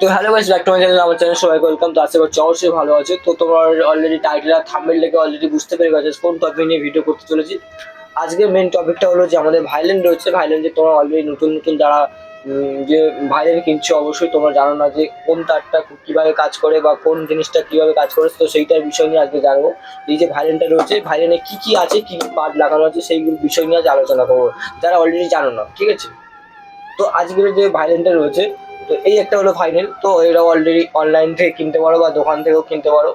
তো hello guys back to my channel আমার channel সবাই ওয়েলকাম তো আশা করছি অবশ্যই ভালো আছে। তো তোমার অলরেডি টাইটেল আর থাম্বনেল লেগে অলরেডি বুঝতে পেরে গেছে। কোন টপিক নিয়ে ভিডিও করতে চলেছি? আজকের মেন টপিকটা হলো যে আমাদের ভাইলেন রয়েছে। ভাইলেন যে তোমরা অলরেডি নতুন নতুন যারা যে ভাইলেন কিনছো, অবশ্যই তোমরা জানো না যে কোন তারটা কীভাবে কাজ করে বা কোন জিনিসটা কীভাবে কাজ করে। তো সেইটার বিষয় নিয়ে আজকে জানব। এই যে ভাইলেনটা রয়েছে ভাইলেনে কি কি আছে, কি পার্ট লাগানো আছে, সেইগুলো বিষয় নিয়ে আজ আলোচনা করব। যারা অলরেডি জানো না, ঠিক আছে? তো আজকের যে ভাইলেনটা রয়েছে, তো এই একটা হলো ভাইলেন তো এটা অলরেডি অনলাইন থেকে কিনতে পারো বা দোকান থেকেও কিনতে পারো।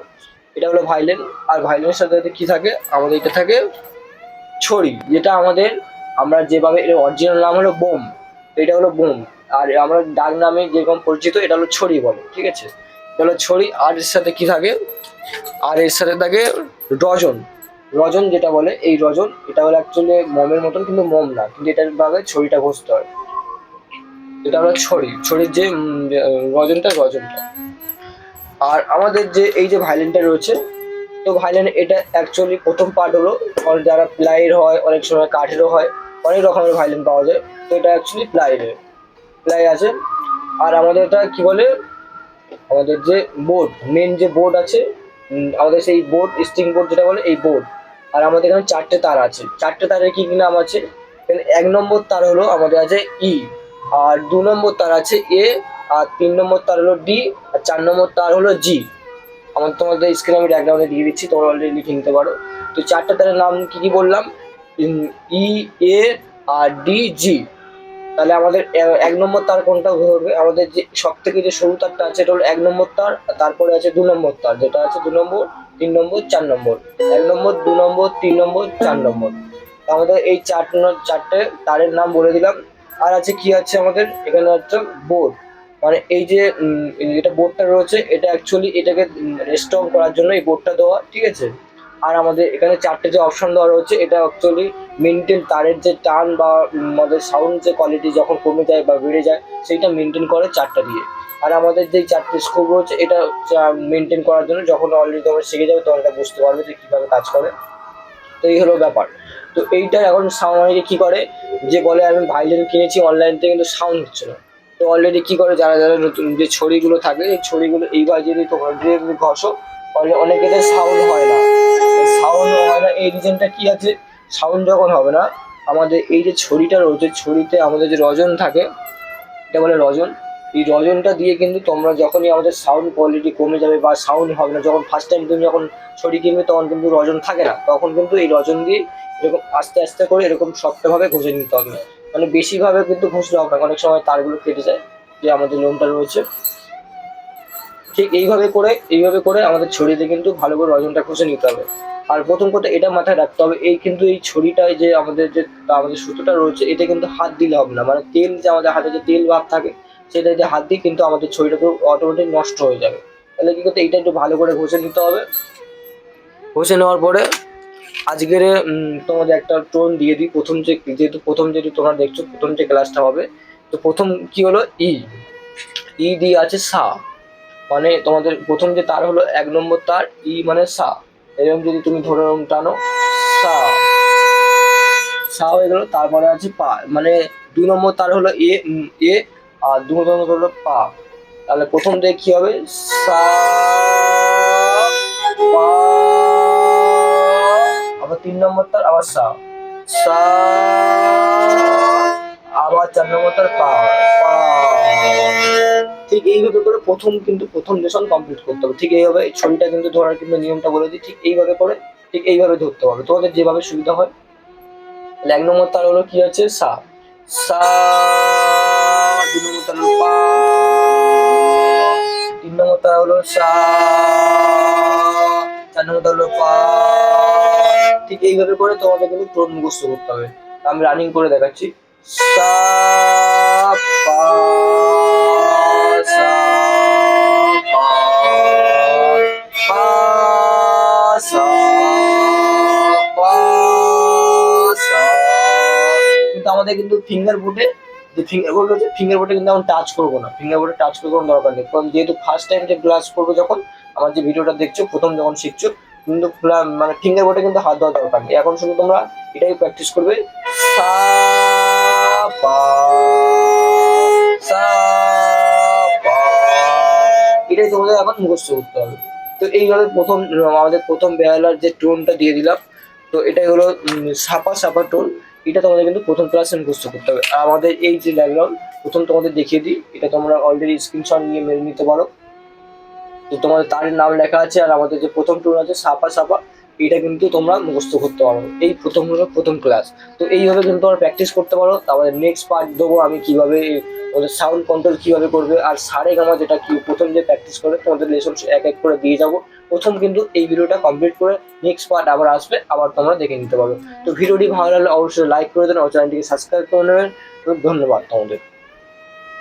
এটা হলো ভাইলেন আর ভাইলেনের সাথে সাথে কি থাকে? আমাদের এটা থাকে ছড়ি, যেটা আমাদের, আমরা যেভাবে, এর অরিজিনাল নাম হলো বোম, এটা হলো বোম, আর আমরা ডাক নামে যেরকম পরিচিত, এটা হলো ছড়ি বলে, ঠিক আছে? এটা হলো ছড়ি, আর এর সাথে কি থাকে? আর এর সাথে থাকে রজন রজন যেটা বলে, এই রজন, এটা হলো অ্যাকচুয়ালি মোমের মতন, কিন্তু মোম না, কিন্তু এটার ভাবে ছড়িটা ঘষতে হয়। এটা আমরা ছড়ি, ছড়ির যে রজনটা রজনটা আর আমাদের যে, এই যে ভায়োলিনটা রয়েছে, তো ভায়োলিন এটা অ্যাকচুয়ালি প্রথম পার্ট হলো যারা প্লাইয়ের হয়, অনেক সময় কাঠেরও হয়, অনেক রকমের ভায়োলিন পাওয়া যায়, তো এটা অ্যাকচুয়ালি প্লাইয়ের প্লাই আছে, আর আমাদের এটা কী বলে? আমাদের যে বোর্ড মেন যে বোর্ড আছে আমাদের সেই বোর্ড স্ট্রিং বোর্ড যেটা বলে, এই বোর্ড আর আমাদের এখানে চারটে তার আছে। চারটে তারের কী কী নাম আছে? এক নম্বর তার হলো আমাদের আছে ই আর দু নম্বর তার আছে এ আর তিন নম্বর তার হলো ডি আর চার নম্বর তার হলো জি আমার তোমাদের স্ক্রিনে আমি ডাকডাউনে দিয়ে দিচ্ছি, তোমরা অলরেডি লিখে নিতে পারো। তো চারটে তারের নাম কি কি বললাম? ই এ আর ডি জি তাহলে আমাদের এক নম্বর তার কোনটা ধরবে? আমাদের যে সব থেকে যে সরু তারটা আছে, এটা হলো এক নম্বর তার তারপরে আছে দু নম্বর তার। যেটা আছে দু নম্বর, তিন নম্বর, চার নম্বর। এক নম্বর, দু নম্বর, তিন নম্বর, চার নম্বর। আমাদের এই চার চারটে তারের নাম বলে দিলাম। আর আছে কি আছে আমাদের? এখানে হচ্ছে বোর্ড মানে এই যে এটা বোর্ডটা রয়েছে, এটা অ্যাকচুয়ালি এটাকে স্ট্রং করার জন্য এই বোর্ডটা দেওয়া, ঠিক আছে? আর আমাদের এখানে চারটে যে অপশন দেওয়া রয়েছে, এটা অ্যাকচুয়ালি মেনটেন তারের যে টান বা আমাদের সাউন্ড যে কোয়ালিটি যখন কমে যায় বা বেড়ে যায়, সেইটা মেনটেন করে চারটা দিয়ে। আর আমাদের যে চারটে স্কোপ রয়েছে, এটা মেনটেন করার জন্য যখন অলরেডি তোমরা শিখে যাবে, তখন এটা বুঝতে পারবে যে কীভাবে কাজ করে। তো এই হলো ব্যাপার। তো এইটা এখন সাউন্ড অনেকে কী করে? যে বলে, আমি ভাইলেন কিনেছি অনলাইন থেকে কিন্তু সাউন্ড হচ্ছে না। তো অলরেডি কী করে? যারা যারা নতুন যে ছড়িগুলো থাকে, এই ছড়িগুলো এইবার যদি তোমার দিয়ে তুমি ঘষো, তাহলে অনেকেদের সাউন্ড হয় না। সাউন্ড হয় না, এই রিজনটা কী আছে? সাউন্ড যখন হবে না, আমাদের এই যে ছড়িটা রয়েছে, ছড়িতে আমাদের যে রজন থাকে, এটা বলে রজন এই রজনটা দিয়ে কিন্তু তোমরা যখনই আমাদের সাউন্ড কোয়ালিটি কমে যাবে বা সাউন্ড হবে না, যখন ফার্স্ট টাইম তুমি যখন ছড়ি কিনবে, তখন কিন্তু রজন থাকে না। তখন কিন্তু এই রজন দিয়ে এরকম আস্তে আস্তে করে এরকম শক্তভাবে ঘষে নিতে হবে। মানে বেশিভাবে কিন্তু ঘষলে হবে না, অনেক সময় তারগুলো কেটে যায়, যে আমাদের লোনটা রয়েছে। ঠিক এইভাবে করে এইভাবে করে আমাদের ছড়িতে কিন্তু ভালো করে রজনটা ঘষে নিতে হবে। আর প্রথম কথা, এটা মাথায় রাখতে হবে, এই কিন্তু এই ছড়িটায় যে আমাদের যে, আমাদের সুতোটা রয়েছে, এটা কিন্তু হাত দিলে হবে না। মানে তেল যে আমাদের হাতে যে তেল ভাব থাকে সেটা যে হাত দিই কিন্তু আমাদের ছবিটা পুরো অটোমেটিক নষ্ট হয়ে যাবে। তাহলে কী করতে এইটা একটু ভালো করে ঘষে নিতে হবে। ঘষে নেওয়ার পরে আজকের তোমাদের একটা টোন দিয়ে দিই। প্রথম যে, যেহেতু প্রথম যেহেতু তোমরা দেখছ, প্রথম যে ক্লাসটা হবে, তো প্রথম কি হলো? ই ই দিয়ে আছে সা। মানে তোমাদের প্রথম যে তার হলো, এক নম্বর তার ই মানে সা। এরকম যদি তুমি ধরে টানো, সা। সা হয়ে গেলো, তারপরে আছে পা। মানে দুই নম্বর তার হলো এ এ আর দু নম্বর হলো পা। তাহলে প্রথম থেকে কি হবে? সা আবার তিন নম্বর তার আবার সা। সা, আবার চার নম্বর তার পা। পা। ঠিক এইভাবে করে প্রথম কিন্তু প্রথম লেসন কমপ্লিট করতে হবে। ঠিক এইভাবে এই ছবিটা কিন্তু ধরার কিন্তু নিয়মটা বলে দিই। ঠিক এইভাবে করে, ঠিক এইভাবে ধরতে হবে। তোমাদের যেভাবে সুবিধা হয়। এক নম্বর তার হলো কি আছে সা। সা দু নম্বর তার পা তিন নম্বর তার হলো সা চার নম্বর তার হলো পা ঠিক এইভাবে করে তোমাদের কিন্তু টোন মুখস্থ করতে হবে আমি রানিং করে দেখাচ্ছি সা পা সা কিন্তু আমাদের কিন্তু ফিঙ্গার বোর্ডে যে ফিঙ্গার বোর্ড রয়েছে ফিঙ্গার বোর্ডে কিন্তু আমরা টাচ করব না। ফিঙ্গার বোর্ডে টাচ করব কোনো দরকার নেই। কারণ যেহেতু ফার্স্ট টাইম যে ক্লাস করব যখন, আমার যে ভিডিওটা দেখছ, প্রথম যখন শিখছো, কিন্তু মানে ফিঙ্গার বোর্ডে কিন্তু হাত দেওয়া দরকার নেই। এখন শুধু তোমরা এটাই প্র্যাকটিস করবে। সা, পা, সা তোমাদের এখন মুখস্থ করতে হবে। তো এইভাবে প্রথম, আমাদের প্রথম বেহালার যে টোনটা দিয়ে দিলাম। তো এটাই হলো সাপা সাপা টোন এটা তোমাদের কিন্তু প্রথম ক্লাসে মুখস্থ করতে হবে। আর আমাদের এই যে ব্যাকগ্রাউন্ড প্রথম তোমাদের দেখিয়ে দিই। এটা তোমরা অলরেডি স্ক্রিনশট নিয়ে মেনে নিতে পারো। তো তোমাদের তার নাম লেখা আছে আর আমাদের যে প্রথম টুর আছে, সাপা সাপা এটা কিন্তু তোমরা মুখস্থ করতে পারো। এই প্রথম হলো প্রথম ক্লাস তো এইভাবে কিন্তু তোমরা প্র্যাকটিস করতে পারো তারপরে নেক্সট পার্ট দেবো আমি কীভাবে ওদের সাউন্ড কন্ট্রোল কীভাবে করবে আর সারে গামা যেটা কি প্রথম যে প্র্যাকটিস করে তোমাদের লেসন এক এক করে দিয়ে যাব। প্রথম কিন্তু এই ভিডিওটা কমপ্লিট করে নেক্সট পার্ট আবার আসবে আবার তোমরা দেখে নিতে পারবে। তো ভিডিওটি ভালো লাগলে অবশ্যই লাইক করে দেন ও চ্যানেলটিকে সাবস্ক্রাইব করে নেবেন। তো ধন্যবাদ তোমাদের।